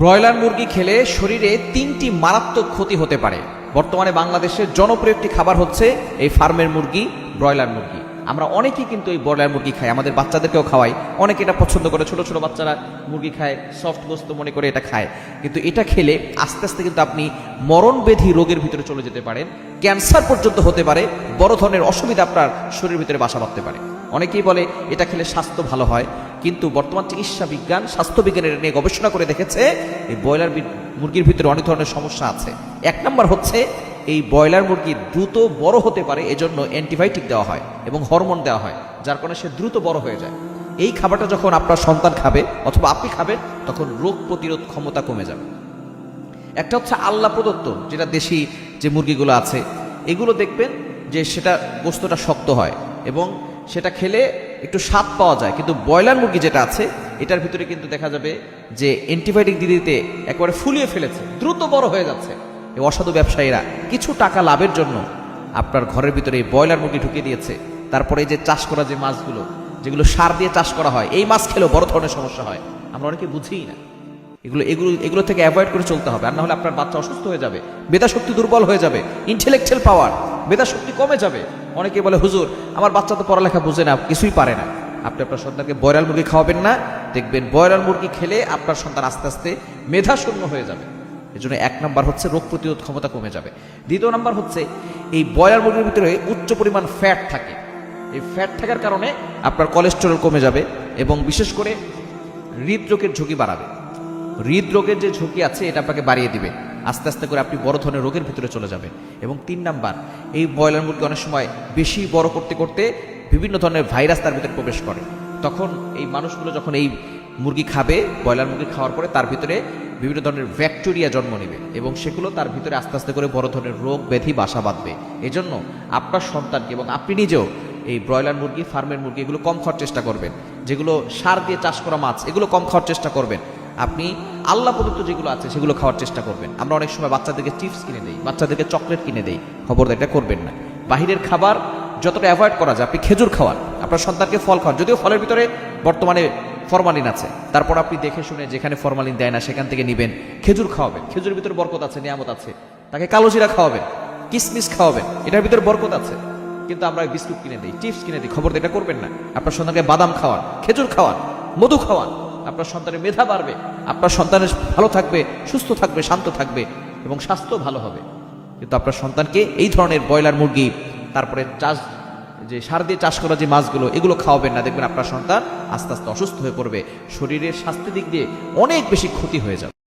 Broiler মুরগি খেলে শরীরে তিনটি মারাত্মক ক্ষতি হতে পারে। বর্তমানে বাংলাদেশের জনপ্রিয় একটি খাবার হচ্ছে এই ফার্মের মুরগি, ব্রয়লার মুরগি। আমরা অনেকেই কিন্তু এই ব্রয়লার মুরগি খাই, আমাদের বাচ্চাদেরকেও খাওয়াই। অনেকে এটা পছন্দ করে, ছোট ছোট বাচ্চারা মুরগি খায় সফট গোস্ত মনে করে এটা খায়। কিন্তু এটা খেলে আস্তে আস্তে কিন্তু আপনি মরণবেধি রোগের ভিতরে চলে যেতে পারেন। ক্যান্সার পর্যন্ত হতে পারে, বড় ধরনের অসুবিধা আপনার শরীরের ভিতরে বাসা বাঁধতে পারে। অনেকেই বলে, এটা খেলে স্বাস্থ্য ভালো হয়, কিন্তু বর্তমান চিকিৎসা বিজ্ঞান, স্বাস্থ্য বিজ্ঞান এটা নিয়ে গবেষণা করে দেখেছে, এই ব্রয়লার মুরগির ভিতরে অনেক ধরনের সমস্যা আছে। এক নম্বর হচ্ছে, এই ব্রয়লার মুরগি দ্রুত বড় হতে পারে, এজন্য অ্যান্টিবায়োটিক দেওয়া হয় এবং হরমোন দেওয়া হয়, যার কারণে সে দ্রুত বড় হয়ে যায়। এই খাবারটা যখন আপনার সন্তান খাবে অথবা আপনি খাবেন, তখন রোগ প্রতিরোধ ক্ষমতা কমে যাবে। একটা হচ্ছে আল্লাহ প্রদত্ত, যেটা দেশি যে মুরগিগুলো আছে, এগুলো দেখবেন যে সেটা গোস্তটা শক্ত হয় এবং সেটা খেলে একটু স্বাদ পাওয়া যায়। কিন্তু ব্রয়লার মুরগি যেটা আছে, এটার ভিতরে কিন্তু দেখা যাবে যে অ্যান্টিবায়োটিক দিতে দিতে একেবারে ফুলিয়ে ফেলেছে, দ্রুত বড় হয়ে যাচ্ছে। এই অসাধু ব্যবসায়ীরা কিছু টাকা লাভের জন্য আপনার ঘরের ভিতরে এই ব্রয়লার মুরগি ঢুকিয়ে দিয়েছে। তারপরে যে চাষ করা যে মাছগুলো, যেগুলো সার দিয়ে চাষ করা হয়, এই মাছ খেলেও বড় ধরনের সমস্যা হয়। আমরা অনেকে বুঝিই না। এগুলো এগুলো এগুলো থেকে অ্যাভয়েড করে চলতে হবে, আর না হলে আপনার বাচ্চা অসুস্থ হয়ে যাবে মেধা শক্তি দুর্বল হয়ে যাবে ইন্টেলেকচুয়াল পাওয়ার মেধা শক্তি কমে যাবে। অনেকে বলে, হুজুর, আমার বাচ্চা তো পড়ালেখা বুঝে না, কিছুই পারে না। আপনি আপনার সন্তানকে বয়রাল মুরগি খাওয়াবেন না, দেখবেন বয়রাল মুরগি খেলে আপনার সন্তান আস্তে আস্তে মেধা শূন্য হয়ে যাবে। এজন্য এক নাম্বার হচ্ছে রোগ প্রতিরোধ ক্ষমতা কমে যাবে। দ্বিতীয় নাম্বার হচ্ছে এই ব্রয়লার মুরগির ভিতরে উচ্চ পরিমাণ ফ্যাট থাকে। এই ফ্যাট থাকার কারণে আপনার কোলেস্টেরল কমে যাবে এবং বিশেষ করে হৃদরোগের ঝুঁকি বাড়াবে। হৃদরোগের যে ঝুঁকি আছে, এটা আপনাকে বাড়িয়ে দিবে। আস্তে আস্তে করে আপনি বড় ধরনের রোগের ভিতরে চলে যাবেন। এবং তিন নাম্বার, এই ব্রয়লার মুরগি অনেক সময় বেশি বড় করতে করতে বিভিন্ন ধরনের ভাইরাস তার ভিতরে প্রবেশ করে। তখন এই মানুষগুলো যখন এই মুরগি খাবে, ব্রয়লার মুরগি খাওয়ার পরে তার ভিতরে বিভিন্ন ধরনের ব্যাকটেরিয়া জন্ম নেবে এবং সেগুলো তার ভিতরে আস্তে আস্তে করে বড় ধরনের রোগ ব্যাধি বাসা বাঁধবে। এজন্য আপনার সন্তানকে এবং আপনি নিজেও এই ব্রয়লার মুরগি, ফার্মের মুরগি এগুলো কম খাওয়ার চেষ্টা করবেন। যেগুলো সার দিয়ে চাষ করা মাছ, এগুলো কম খাওয়ার চেষ্টা করবেন। আপনি আল্লাহ প্রদত্ত যেগুলো আছে, সেগুলো খাওয়ার চেষ্টা করবেন। আমরা অনেক সময় বাচ্চাদেরকে চিপস কিনে দেই, বাচ্চাদেরকে চকলেট কিনে দেই। খবর এটা করবেন না। বাহিরের খাবার যতটা অ্যাভয়েড করা যায়, আপনি খেজুর খাওয়ান। আপনার সন্তানকে ফল খাওয়ান। যদিও ফলের ভিতরে বর্তমানে ফরমালিন আছে, তারপর আপনি দেখে শুনে যেখানে ফরমালিন দেয় না, সেখান থেকে নিবেন। খেজুর খাওয়াবেন। খেজুরের ভিতরে বরকত আছে, নিয়ামত আছে। তাকে কালো জিরা খাওয়াবেন, কিসমিস খাওয়াবেন। এটার ভিতরে বরকত আছে। কিন্তু আমরা বিস্কুট কিনে দিই, চিপস কিনে দিই। খবর এটা করবেন না। আপনার সন্তানকে বাদাম খাওয়ান, খেজুর খাওয়ান, মধু খাওয়ান। আপনার সন্তানের মেধা বাড়বে, আপনার সন্তানের ভালো থাকবে, সুস্থ থাকবে, শান্ত থাকবে এবং স্বাস্থ্য ভালো হবে। কিন্তু আপনার সন্তানকে এই ধরনের ব্রয়লার মুরগি, তারপরে চাষ, যে সার দিয়ে চাষ করা যে মাছগুলো, এগুলো খাওয়াবেন না। দেখবেন আপনার সন্তান আস্তে আস্তে অসুস্থ হয়ে পড়বে, শরীরের স্বাস্থ্যের দিক দিয়ে অনেক বেশি ক্ষতি হয়ে যাবে।